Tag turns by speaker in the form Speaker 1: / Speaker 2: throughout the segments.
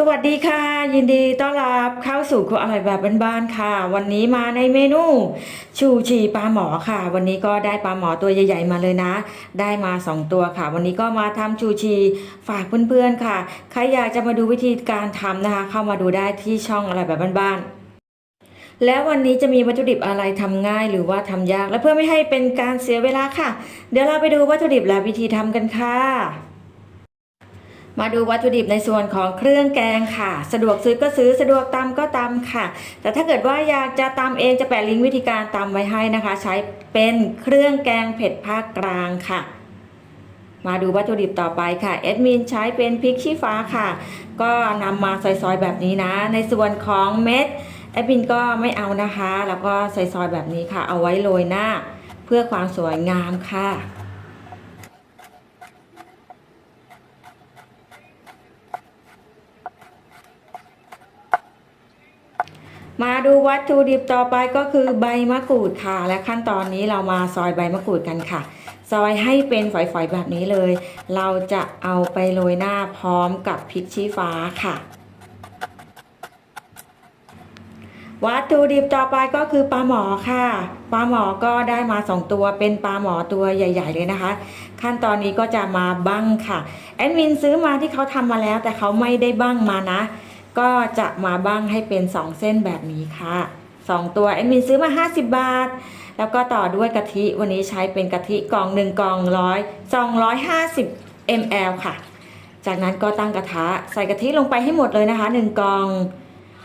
Speaker 1: สวัสดีค่ะ ยินดีต้อนรับเข้าสู่ครัวอร่อยแบบบ้านๆค่ะ วันนี้มาในเมนู ชูชีปลาหมอค่ะ วันนี้ก็ได้ปลาหมอตัวใหญ่ ๆ มาเลยนะ ได้มา 2 ตัวค่ะ วันนี้ก็มาทำชูชีฝากเพื่อนๆค่ะ ใครอยากจะมาดูวิธีการทำนะคะ เข้ามาดูได้ที่ช่องอร่อยแบบบ้านๆแล้ววันนี้จะมีวัตถุดิบอะไรทำง่ายหรือว่าทำยากและเพื่อไม่ให้เป็นการเสียเวลาค่ะ เดี๋ยวเราไปดูวัตถุดิบและวิธีทำกันค่ะ มาดูวัตถุดิบในส่วนของเครื่องแกงค่ะ สะดวกซื้อก็ซื้อสะดวกตำก็ตำค่ะ แต่ถ้าเกิดว่าอยากจะตำเองจะแปะลิงก์วิธีการตำไว้ให้นะคะ ใช้เป็นเครื่องแกงเผ็ดภาคกลางค่ะ มาดูวัตถุดิบต่อไปค่ะเอดมินใช้เป็นพริกชี้ฟ้าค่ะ ก็นำมาซอยๆแบบนี้นะ ในส่วนของเม็ดแอดมินก็ไม่เอานะคะ แล้วก็ซอยๆแบบนี้ค่ะ เอาไว้โรยหน้า เพื่อความสวยงามค่ะ มาดูวัตถุดิบต่อไปก็คือใบมะกรูดค่ะ และขั้นตอนนี้เรามาซอยใบมะกรูดกันค่ะ ซอยให้เป็นฝอยๆแบบนี้เลย เราจะเอาไปโรยหน้าพร้อมกับพริกชี้ฟ้าค่ะ วัตถุดิบต่อไปก็คือปลาหมอค่ะ ปลาหมอก็ได้มา2ตัวเป็นปลาหมอตัวใหญ่ ๆ เลยนะคะ ขั้นตอนนี้ก็จะมาบั้งค่ะ แอดมินซื้อมาที่เขาทำมาแล้วแต่เขาไม่ได้บั้งมานะ ก็จะมาบั้งให้เป็น 2 เส้นแบบนี้ค่ะ 2 ตัวแอดมินซื้อมา 50 บาท แล้วก็ต่อด้วยกะทิวันนี้ใช้เป็นกะทิกล่อง1กล่องร้อย250 ml ค่ะ จากนั้นก็ตั้งกระทะใส่กะทิลงไปให้หมดเลยนะคะ 1 กล่อง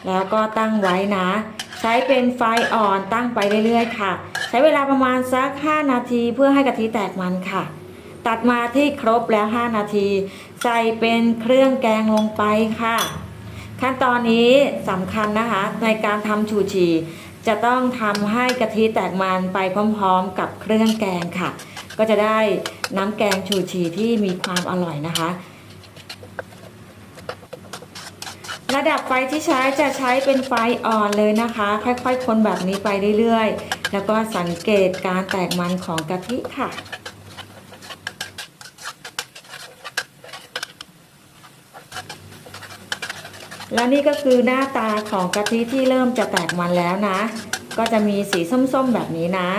Speaker 1: แล้วก็ตั้งไว้นะ ใช้เป็นไฟอ่อนตั้งไปเรื่อยๆ ค่ะ ใช้เวลาประมาณสัก 5 นาทีเพื่อให้กะทิแตกมันค่ะตัดมาที่ครบแล้ว 5 นาที ใส่เป็นเครื่องแกงลงไปค่ะ ขั้นตอนนี้สำคัญนะคะในการทำชูชีจะต้องทำให้กะทิแตกมันไปพร้อมๆ กับเครื่องแกงค่ะ ก็จะได้น้ำแกงชูชีที่มีความอร่อยนะคะ ระดับไฟที่ใช้จะใช้เป็นไฟอ่อนเลยนะคะ ค่อยๆ คนแบบนี้ไปเรื่อยๆ แล้วก็สังเกตการแตกมันของกะทิค่ะ และนี่ก็คือหน้าตาของกะทิที่เริ่มจะแตกมันแล้วนะ ก็จะมีสีส้มๆแบบนี้นะ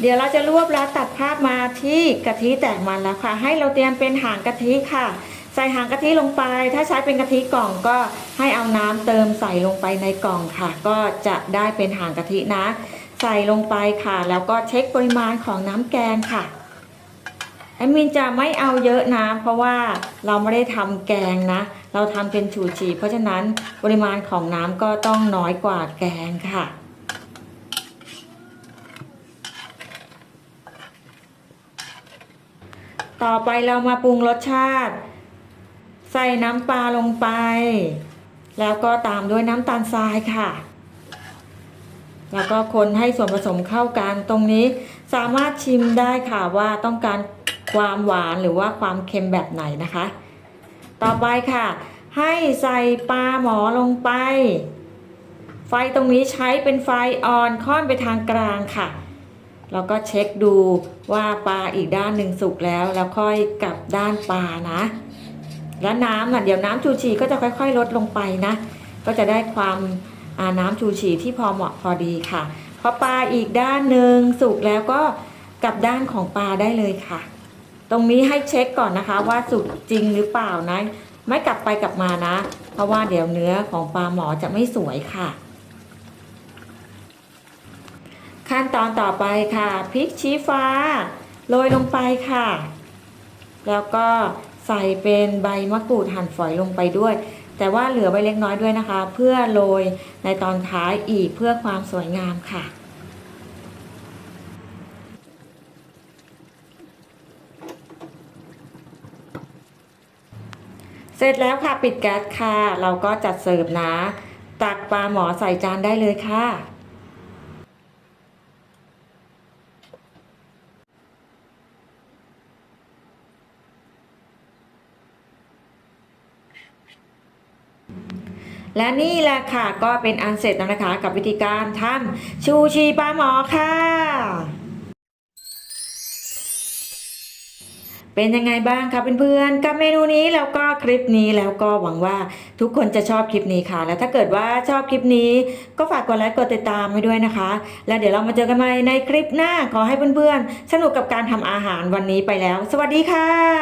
Speaker 1: เดี๋ยวเราจะรวบแล้วตัดภาพมาที่กะทิแตกมันแล้วค่ะ ให้เราเตรียมเป็นหางกะทิค่ะ ใส่หางกะทิลงไป ถ้าใช้เป็นกะทิกล่องก็ให้เอาน้ำเติมใส่ลงไปในกล่องค่ะ ก็จะได้เป็นหางกะทินะ ใส่ลงไปค่ะ แล้วก็เช็คปริมาณของน้ำแกงค่ะแอดมินจะไม่เอาเยอะนะเพราะว่าเราไม่ได้ทำแกงนะ เราทำเป็นชูชีเพราะฉะนั้นปริมาณของน้ำก็ต้องน้อยกว่าแกงค่ะต่อไปเรามาปรุงรสชาติ ใส่น้ำปลาลงไป แล้วก็ตามด้วยน้ำตาลทรายค่ะ แล้วก็คนให้ส่วนผสมเข้ากันตรงนี้สามารถชิมได้ค่ะว่าต้องการความหวานหรือว่าความเค็มแบบไหนนะคะ ต่อไปค่ะ ให้ใส่ปลาหมอลงไป ไฟตรงนี้ใช้เป็นไฟอ่อนค่อนไปทางกลางค่ะ แล้วก็เช็คดูว่าปลาอีกด้านหนึ่งสุกแล้วแล้วค่อยกลับด้านปลานะ แล้วน้ำอะเดี๋ยวน้ำชูชีก็จะค่อย ๆ ลดลงไปนะ ก็จะได้ความ น้ำชูชีที่พอเหมาะพอดีค่ะพอปลาอีกด้านหนึ่งสุกแล้วก็กลับด้านของปลาได้เลยค่ะ ตรงนี้ให้เช็คก่อนนะคะ ว่าสุกจริงหรือเปล่านะ ไม่กลับไปกลับมานะ เพราะว่าเดี๋ยวเนื้อของปลาหมอจะไม่สวยค่ะ ขั้นตอนต่อไปค่ะพริกชี้ฟ้าโรยลงไปค่ะ แล้วก็ใส่เป็นใบมะกรูดหั่นฝอยลงไปด้วย แต่ว่าเหลือใบเล็กน้อยด้วยนะคะ เพื่อโรยในตอนท้ายอีกเพื่อความสวยงามค่ะเสร็จแล้วค่ะ ปิดแก๊สค่ะ เราก็จัดเสิร์ฟนะ ตักปลาหมอใส่จานได้เลยค่ะ และนี่แหละค่ะก็เป็นอันเสร็จแล้วนะคะ กับวิธีการทำชูชีปลาหมอค่ะ เป็นยังไงบ้างคะเพื่อนๆกับเมนูนี้แล้วก็คลิปนี้แล้วก็หวังว่าทุกคนจะชอบคลิปนี้ค่ะ และถ้าเกิดว่าชอบคลิปนี้ ก็ฝากกดไลค์กดติดตามไว้ด้วยนะคะ แล้วเดี๋ยวเรามาเจอกันใหม่ในคลิปหน้าขอให้เพื่อนๆ สนุกกับการทำอาหารวันนี้ไปแล้ว สวัสดีค่ะ